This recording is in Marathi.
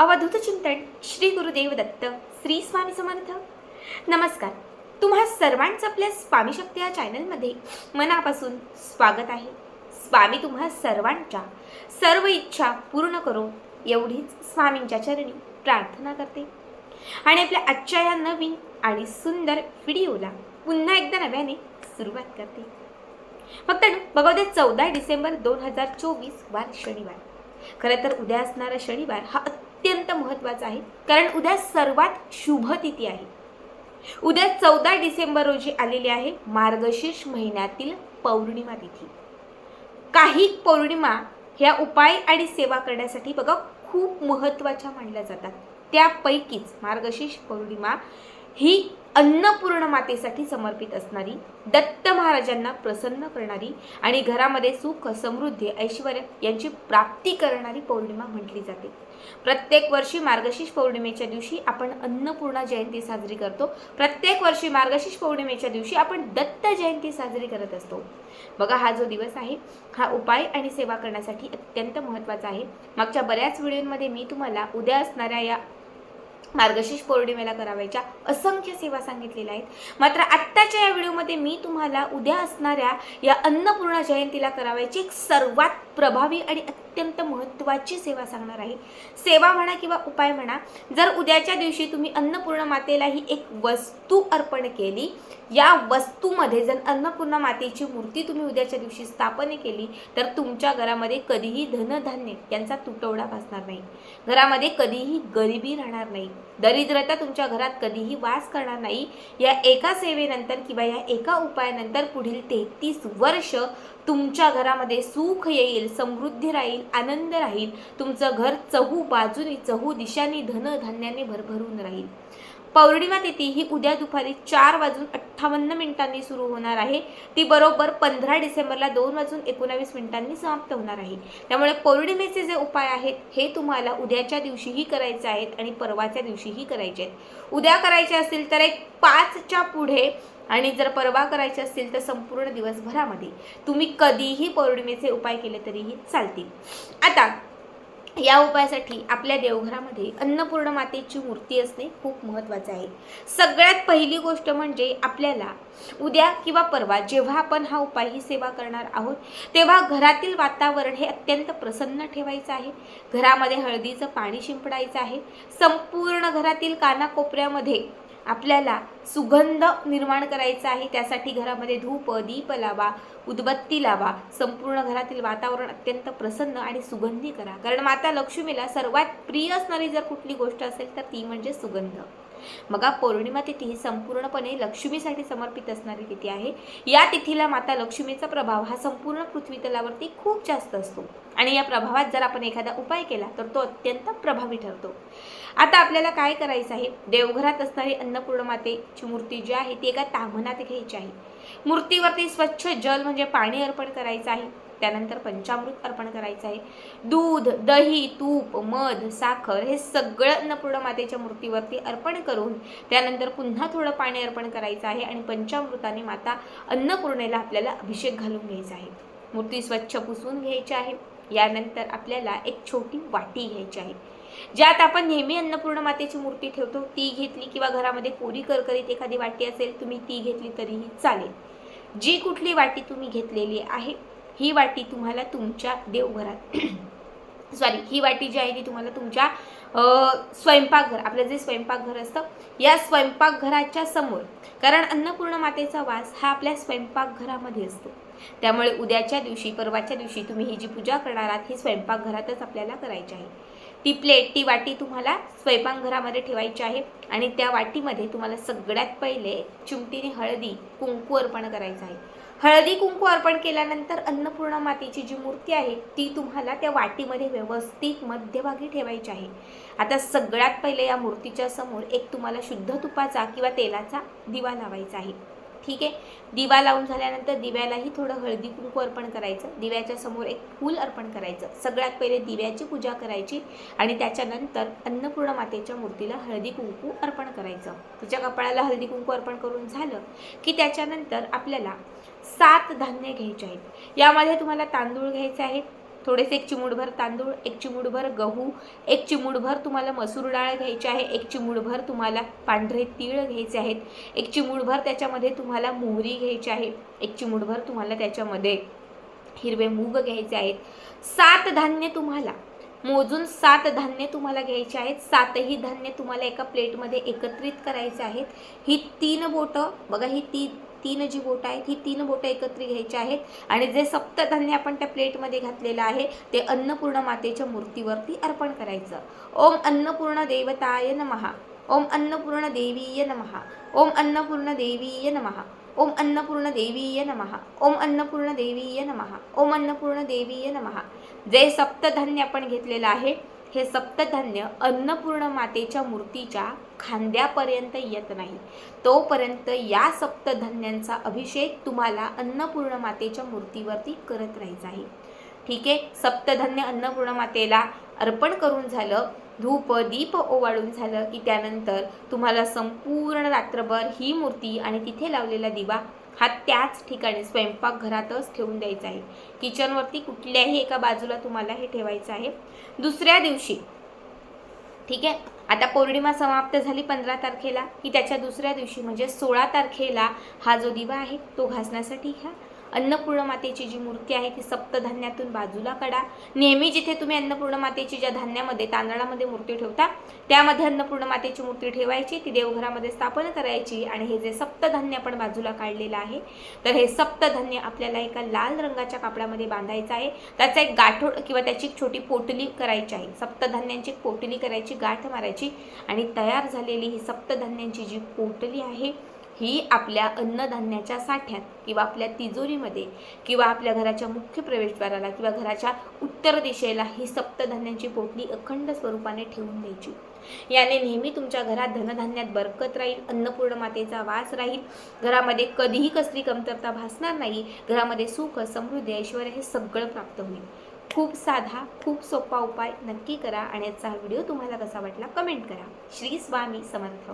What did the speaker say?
अवधूत चिंतन श्री गुरुदेव दत्त श्री स्वामी समर्थ. नमस्कार. तुम्हा सर्वांचं आपल्या स्वामी शक्ती या चॅनलमध्ये मनापासून स्वागत आहे. स्वामी तुम्हा सर्वांच्या सर्व इच्छा पूर्ण करो एवढीच स्वामींच्या चरणी प्रार्थना करते. आणि आपल्या आजच्या या नवीन आणि सुंदर व्हिडिओला पुन्हा एकदा नव्याने सुरुवात करते. फक्त बघा उद्या चौदा डिसेंबर दोन हजार चोवीस वार शनिवार. खरं तर उद्या असणारा शनिवार हा अत्यंत महत्त्वाचा आहे. कारण उद्या सर्वात शुभ तिथी आहे. उद्या चौदा डिसेंबर रोजी आलेली आहे मार्गशीर्ष महिन्यातील पौर्णिमा तिथी. काही पौर्णिमा ह्या उपाय आणि सेवा करण्यासाठी बघा खूप महत्त्वाच्या मानल्या जातात. त्यापैकीच मार्गशीर्ष पौर्णिमा ही अन्नपूर्ण मातेसाठी समर्पित असणारी दत्त महाराजांना प्रसन्न करणारी आणि घरामध्ये सुख समृद्धी ऐश्वर यांची प्राप्ती करणारी पौर्णिमा म्हटली जाते. प्रत्येक वर्षी मार्गशीर्ष पौर्णिमेच्या दिवशी आपण अन्नपूर्णा जयंती साजरी करतो. प्रत्येक वर्षी मार्गशीर्ष पौर्णिमेच्या दिवशी आपण दत्त जयंती साजरी करत असतो. बघा हा जो दिवस आहे हा उपाय आणि सेवा करण्यासाठी अत्यंत महत्त्वाचा आहे. मागच्या बऱ्याच व्हिडिओमध्ये मी तुम्हाला उद्या असणाऱ्या या मार्गशीर्ष पौर्णिमेला करावायच्या असंख्य सेवा सांगितलेल्या आहेत. मात्र आत्ताच्या या व्हिडिओमध्ये मी तुम्हाला उद्या असणाऱ्या या अन्नपूर्णा जयंतीला करावायची एक सर्वात प्रभावी आणि अत्यंत महत्त्वाची सेवा सांगणार आहे. सेवा म्हणा किंवा उपाय म्हणा जर उद्याच्या दिवशी तुम्ही अन्नपूर्णा मातेला ही एक वस्तू अर्पण केली या वस्तूमध्ये जर अन्नपूर्णा मातेची मूर्ती तुम्ही उद्याच्या दिवशी स्थापने केली तर तुमच्या घरामध्ये कधीही धनधान्य यांचा तुटवडा भासणार नाही. घरामध्ये कधीही गरिबी राहणार नाही. दरिद्रता तुमच्या घरात कधीही वास करणार नाही. या एका सेवेनंतर किंवा या एका उपायानंतर पुढील तेहतीस वर्ष तुमच्या घरामध्ये सुख येईल समृद्धी राहील आनंद राहील. तुमचं घर चहू बाजूनी चहू दिशांनी धनधान्याने भरभरून राहील. पौर्णिमा तिथी ही उद्या दुपारी चार वाजून अठ्ठावन्न मिनिटांनी सुरू होणार आहे. ती बरोबर पंधरा डिसेंबरला दोन वाजून एकोणावीस मिनिटांनी समाप्त होणार आहे. त्यामुळे पौर्णिमेचे जे उपाय आहेत हे तुम्हाला उद्याच्या दिवशीही करायचे आहेत आणि परवाच्या दिवशीही करायचे आहेत. उद्या करायचे असतील तर एक पाचच्या पुढे आणि जर परवा करायचे असतील तर संपूर्ण दिवसभरामध्ये. तुम्ही कधीही पौर्णिमेचे उपाय केले तरीही चालतील. आता या उपायासाठी आपल्या देवघरामध्ये अन्नपूर्ण मातेची मूर्ती असणे खूप महत्त्वाचं आहे. सगळ्यात पहिली गोष्ट म्हणजे आपल्याला उद्या किंवा परवा जेव्हा आपण हा उपाय ही सेवा करणार आहोत तेव्हा घरातील वातावरण हे अत्यंत प्रसन्न ठेवायचं आहे. घरामध्ये हळदीचं पाणी शिंपडायचं आहे. संपूर्ण घरातील कानाकोपऱ्यामध्ये आपल्याला सुगंध निर्माण करायचा आहे त्यासाठी घरामध्ये धूप दीप लावा उदबत्ती लावा. संपूर्ण घरातील वातावरण अत्यंत प्रसन्न आणि सुगंधी करा. कारण माता लक्ष्मीला सर्वात प्रिय असणारी जर कुठली गोष्ट असेल तर ती म्हणजे सुगंध. मग पौर्णिमा तिथी ही संपूर्णपणे लक्ष्मीसाठी समर्पित असणारी तिथी आहे. या तिथीला माता लक्ष्मीचा प्रभाव हा संपूर्ण पृथ्वी तलावरती खूप जास्त असतो. आणि या प्रभावात जर आपण एखादा उपाय केला तर तो अत्यंत प्रभावी ठरतो. आता आपल्याला काय करायचं आहे? देवघरात असणारी अन्नपूर्ण मातेची मूर्ती जी आहे ती एका तामनात घ्यायची आहे. मूर्तीवरती स्वच्छ जल म्हणजे पाणी अर्पण करायचं आहे. त्यानंतर पंचामृत अर्पण करायचं आहे. दूध दही तूप मध साखर हे सगळं अन्नपूर्ण मातेच्या मूर्तीवरती अर्पण करून त्यानंतर पुन्हा थोडं पाणी अर्पण करायचं आहे आणि पंचामृताने माता अन्नपूर्णेला आपल्याला अभिषेक घालून घ्यायचा आहे. मूर्ती स्वच्छ पुसून घ्यायची आहे. यानंतर आपल्याला एक छोटी वाटी घ्यायची आहे. ज्यात आपण नेहमी अन्नपूर्ण मातेची मूर्ती ठेवतो ती घेतली किंवा घरामध्ये कोरी करकरीत एखादी वाटी असेल तुम्ही ती घेतली तरीही चालेल. जी कुठली वाटी तुम्ही घेतलेली आहे ही वाटी तुम्हाला तुमच्या देवघरात सॉरी ही वाटी जी आहे ती तुम्हाला तुमच्या स्वयंपाकघर आपलं जे स्वयंपाकघर असतं या स्वयंपाकघराच्या समोर. कारण अन्नपूर्ण मातेचा वास हा आपल्या स्वयंपाकघरामध्ये असतो. त्यामुळे उद्याच्या दिवशी परवाच्या दिवशी तुम्ही ही जी पूजा करणार आहात ही स्वयंपाकघरातच आपल्याला करायची आहे. ती प्लेट ती वाटी तुम्हाला स्वयंपाकघरामध्ये ठेवायची आहे. आणि त्या वाटीमध्ये तुम्हाला सगळ्यात पहिले चिमटीने हळदी कुंकू अर्पण करायचं आहे. हळदी कुंकू अर्पण केल्यानंतर अन्नपूर्णा मातेची जी मूर्ती आहे ती तुम्हाला त्या वाटीमध्ये व्यवस्थित मध्यभागी ठेवायची आहे. आता सगळ्यात पहिले या मूर्तीच्या समोर एक तुम्हाला शुद्ध तुपाचा किंवा तेलाचा दिवा लावायचा आहे. ठीक आहे? दिवा लावून झाल्यानंतर दिव्यालाही थोडं हळदी कुंकू अर्पण करायचं. दिव्याच्या समोर एक फूल अर्पण करायचं. सगळ्यात पहिले दिव्याची पूजा करायची आणि त्याच्यानंतर अन्नपूर्ण मातेच्या मूर्तीला हळदी कुंकू अर्पण करायचं. तुझ्या कपाळाला हळदी कुंकू अर्पण करून झालं की त्याच्यानंतर आपल्याला सात धान्य घ्यायचे आहेत. यामध्ये तुम्हाला तांदूळ घ्यायचे आहेत थोडेसे एक चिमूडभर तांदूळ एक चिमूडभर गहू एक चिमूडभर तुम्हाला मसूर डाळ घ्यायची आहे एक चिमूडभर तुम्हाला पांढरे तीळ घ्यायचे आहेत एक चिमूडभर त्याच्यामध्ये तुम्हाला मोहरी घ्यायची आहे एक चिमूडभर तुम्हाला त्याच्यामध्ये हिरवे मूग घ्यायचे आहेत. सात धान्य तुम्हाला मोजून सात धान्य तुम्हाला घ्यायचे आहेत. सातही धान्य तुम्हाला एका प्लेटमध्ये एकत्रित करायचे आहेत. ही तीन बोटं बघा ही ती तीन जी बोटं आहेत ही तीन बोटं एकत्र घ्यायची आहेत. आणि जे सप्तधान्य आपण त्या प्लेटमध्ये घातलेलं आहे ते अन्नपूर्ण मातेच्या मूर्तीवरती अर्पण करायचं. ओम अन्नपूर्ण देवताय नमहा ओम अन्नपूर्ण देवीय नमहा ओम अन्नपूर्ण देवीय नमहा ओम अन्नपूर्ण देवीय नमहा ओम अन्नपूर्ण देवीय नमहा ओम अन्नपूर्ण देवीय नमहा जे सप्तधान्य आपण घेतलेलं आहे हे सप्तधान्य अन्नपूर्ण मातेच्या मूर्तीच्या खांद्यापर्यंत येत नाही. तोपर्यंत या सप्तधान्यांचा अभिषेक तुम्हाला अन्नपूर्ण मातेच्या मूर्तीवरती करत राहायचा आहे. ठीक आहे? सप्तधान्य अन्नपूर्ण मातेला अर्पण करून झालं धूप दीप ओवाळून झालं की त्यानंतर तुम्हाला संपूर्ण रात्रभर ही मूर्ती आणि तिथे लावलेला दिवा हा त्याच ठिकाणी स्वयंपाकघरातच ठेवून द्यायचा आहे. किचनवरती कुठल्याही एका बाजूला तुम्हाला हे ठेवायचं आहे. दुसऱ्या दिवशी ठीक आहे आता पौर्णिमा समाप्त झाली पंधरा तारखेला की त्याच्या दुसऱ्या दिवशी म्हणजे सोळा तारखेला हा जो दिवा आहे तो घासण्यासाठी घ्या अन्नपूर्ण मातेची जी मूर्ती आहे ती सप्तधान्यातून बाजूला काढा. नेहमी जिथे तुम्ही अन्नपूर्ण मातेची ज्या धान्यामध्ये तांदळामध्ये मूर्ती ठेवता त्यामध्ये अन्नपूर्ण मातेची मूर्ती ठेवायची ती देवघरामध्ये स्थापन करायची आणि हे जे सप्तधान्य आपण बाजूला काढलेलं आहे तर हे सप्तधान्य आपल्याला एका लाल रंगाच्या कापडामध्ये बांधायचं आहे. त्याचा एक गाठोड किंवा त्याची एक छोटी पोटली करायची आहे. सप्तधान्यांची पोटली करायची गाठ मारायची आणि तयार झालेली ही सप्तधान्यांची जी पोटली आहे ही आपल्या अन्नधान्याच्या साठ्यात किंवा आपल्या तिजोरीमध्ये किंवा आपल्या घराच्या मुख्य प्रवेशद्वाराला किंवा घराच्या उत्तर दिशेला ही सप्तधान्यांची पोटली अखंड स्वरूपाने ठेवून द्यायची. याने नेहमी तुमच्या घरात धनधान्यात बरकत राहील अन्नपूर्ण मातेचा वास राहील. घरामध्ये कधीही कसली कमतरता भासणार नाही. घरामध्ये सुख समृद्धी ऐश्वर हे सगळं प्राप्त होईल. खूप साधा खूप सोपा उपाय नक्की करा आणि याचा व्हिडिओ तुम्हाला कसा वाटला कमेंट करा. श्री स्वामी समर्थ.